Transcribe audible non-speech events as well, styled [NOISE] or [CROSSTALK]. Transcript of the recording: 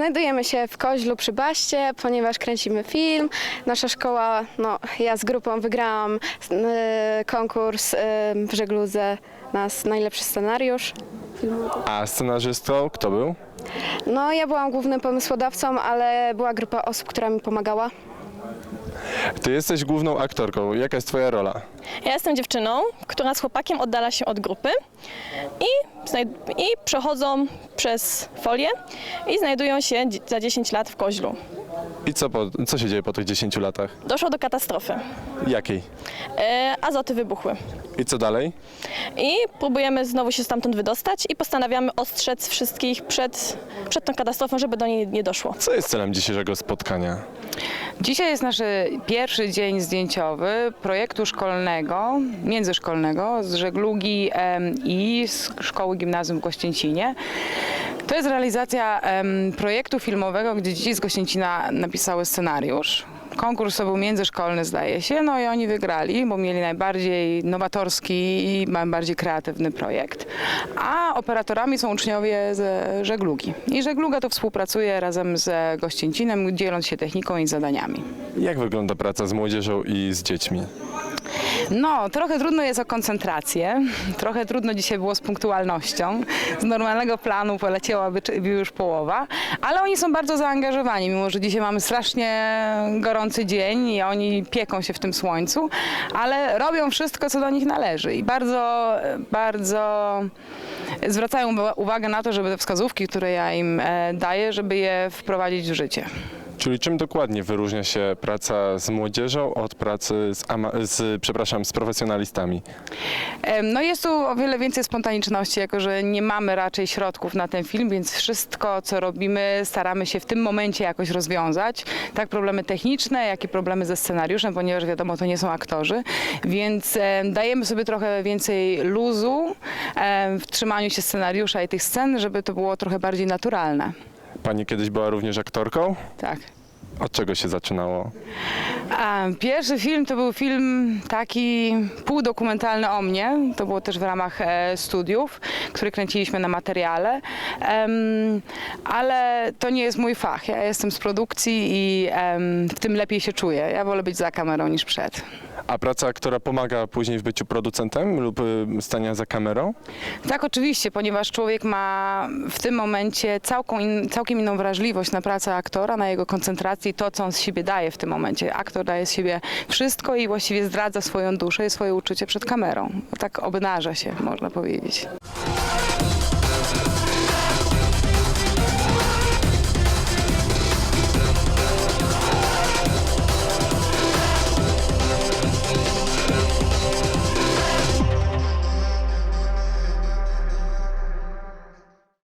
Znajdujemy się w Koźlu przy Baście, ponieważ kręcimy film. Nasza szkoła, no ja z grupą wygrałam e, konkurs e, w żegludze na s- najlepszy scenariusz. A scenarzystą kto był? No ja byłam głównym pomysłodawcą, ale była grupa osób, która mi pomagała. Ty jesteś główną aktorką. Jaka jest twoja rola? Ja jestem dziewczyną, która z chłopakiem oddala się od grupy i, znajd- i przechodzą przez folię i znajdują się za 10 lat w koźlu. I co, po, co się dzieje po tych 10 latach? Doszło do katastrofy. Jakiej? E, azoty wybuchły. I co dalej? I próbujemy znowu się stamtąd wydostać i postanawiamy ostrzec wszystkich przed, przed tą katastrofą, żeby do niej nie doszło. Co jest celem dzisiejszego spotkania? Dzisiaj jest nasz pierwszy dzień zdjęciowy projektu szkolnego, międzyszkolnego z żeglugi em, i z Szkoły Gimnazjum w Gościęcinie. To jest realizacja projektu filmowego, gdzie dzieci z Gościęcina napisały scenariusz. Konkurs to był międzyszkolny, zdaje się, no i oni wygrali, bo mieli najbardziej nowatorski i najbardziej kreatywny projekt. A operatorami są uczniowie ze żeglugi. I żegluga to współpracuje razem z Gościęcinem, dzieląc się techniką i zadaniami. Jak wygląda praca z młodzieżą i z dziećmi? No, trochę trudno jest o koncentrację, [LAUGHS] trochę trudno dzisiaj było z punktualnością. Z normalnego planu poleciałaby już połowa, ale oni są bardzo zaangażowani, mimo że dzisiaj mamy strasznie gorący dzień i oni pieką się w tym słońcu, ale robią wszystko, co do nich należy i bardzo, bardzo zwracają uwa- uwagę na to, żeby te wskazówki, które ja im e, daję, żeby je wprowadzić w życie. Czyli czym dokładnie wyróżnia się praca z młodzieżą od pracy z, z, przepraszam, z profesjonalistami? No jest tu o wiele więcej spontaniczności, jako że nie mamy raczej środków na ten film, więc wszystko, co robimy, staramy się w tym momencie jakoś rozwiązać. Tak problemy techniczne, jak i problemy ze scenariuszem, ponieważ wiadomo, to nie są aktorzy, więc em, dajemy sobie trochę więcej luzu w trzymaniu się scenariusza i tych scen, żeby to było trochę bardziej naturalne. Pani kiedyś była również aktorką? Tak. Od czego się zaczynało? A, pierwszy film to był film taki półdokumentalny o mnie. To było też w ramach e, studiów, który kręciliśmy na materiale. Em, ale to nie jest mój fach. Ja jestem z produkcji i em, w tym lepiej się czuję. Ja wolę być za kamerą niż przed. A praca aktora pomaga później w byciu producentem lub y, stania za kamerą? Tak, oczywiście, ponieważ człowiek ma w tym momencie całką in, całkiem inną wrażliwość na pracę aktora, na jego koncentrację i to, co on z siebie daje w tym momencie. Aktor daje z siebie wszystko i właściwie zdradza swoją duszę i swoje uczucie przed kamerą. Tak obnaża się, można powiedzieć.